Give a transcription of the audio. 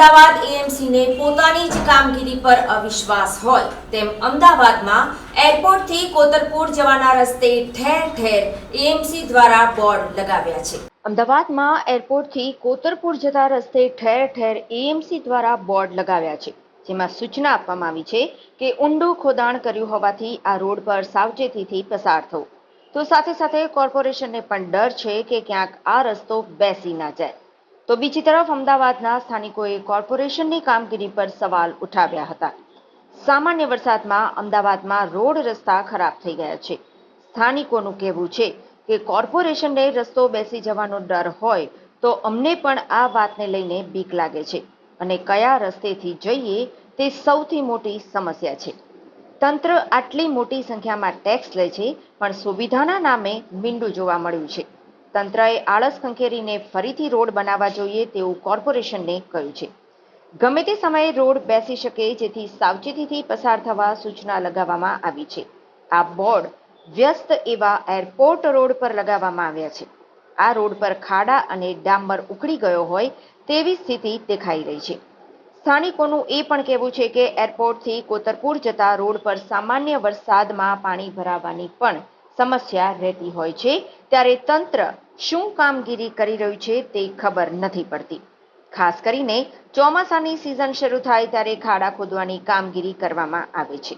અમદાવાદ એએમસીને પોતાની જ કામગીરી પર અવિશ્વાસ હોય, તેમ અમદાવાદમાં એરપોર્ટથી કોતરપુર જવાના રસ્તે ઠેર ઠેર એએમસી દ્વારા બોર્ડ લગાવ્યા છે. અમદાવાદમાં એરપોર્ટથી કોતરપુર જતા રસ્તે ઠેર ઠેર એએમસી દ્વારા બોર્ડ લગાવ્યા છે, જેમાં સૂચના આપવામાં આવી છે કે ઊંડું ખોદાણ કર્યું હોવાથી આ રોડ પર સાવચેતીથી પસાર થવું. તો સાથે સાથે કોર્પોરેશનને પણ ડર છે કે ક્યાંક આ રસ્તો બેસી ના જાય. તો બીજી તરફ અમદાવાદના સ્થાનિકોએ કોર્પોરેશનની કામગીરી પર સવાલ ઉઠાવ્યા હતા. સામાન્ય વરસાદમાં અમદાવાદમાં રોડ રસ્તા ખરાબ થઈ ગયા છે. સ્થાનિકોનું કહેવું છે કે કોર્પોરેશનને રસ્તો બેસી જવાનો ડર હોય તો અમને પણ આ વાતને લઈને બીક લાગે છે અને કયા રસ્તેથી જઈએ તે સૌથી મોટી સમસ્યા છે. તંત્ર આટલી મોટી સંખ્યામાં ટેક્સ લે છે, પણ સુવિધાના નામે મીંડું જોવા મળ્યું છે. તંત્રએ આળસ ખંખેરીને ફરીથી રોડ બનાવવા જોઈએ તેવું કોર્પોરેશનને કહ્યું છે. ગમે તે સમયે રોડ બેસી શકે જેથી સાવચેતીથી પસાર થવા સૂચના લગાવવામાં આવી છે. આ બોર્ડ વ્યસ્ત એવા એરપોર્ટ રોડ પર લગાવવામાં આવ્યા છે. આ રોડ પર ખાડા અને ડામર ઉકળી ગયો હોય તેવી સ્થિતિ દેખાઈ રહી છે. સ્થાનિકોનું એ પણ કહેવું છે કે એરપોર્ટથી કોતરપુર જતા રોડ પર સામાન્ય વરસાદમાં પાણી ભરાવાની પણ સમસ્યા રહેતી હોય છે. ત્યારે તંત્ર શું કામગીરી કરી રહ્યું છે તે ખબર નથી પડતી. ખાસ કરીને ચોમાસાની સિઝન શરૂ થાય ત્યારે ખાડા ખોદવાની કામગીરી કરવામાં આવે છે.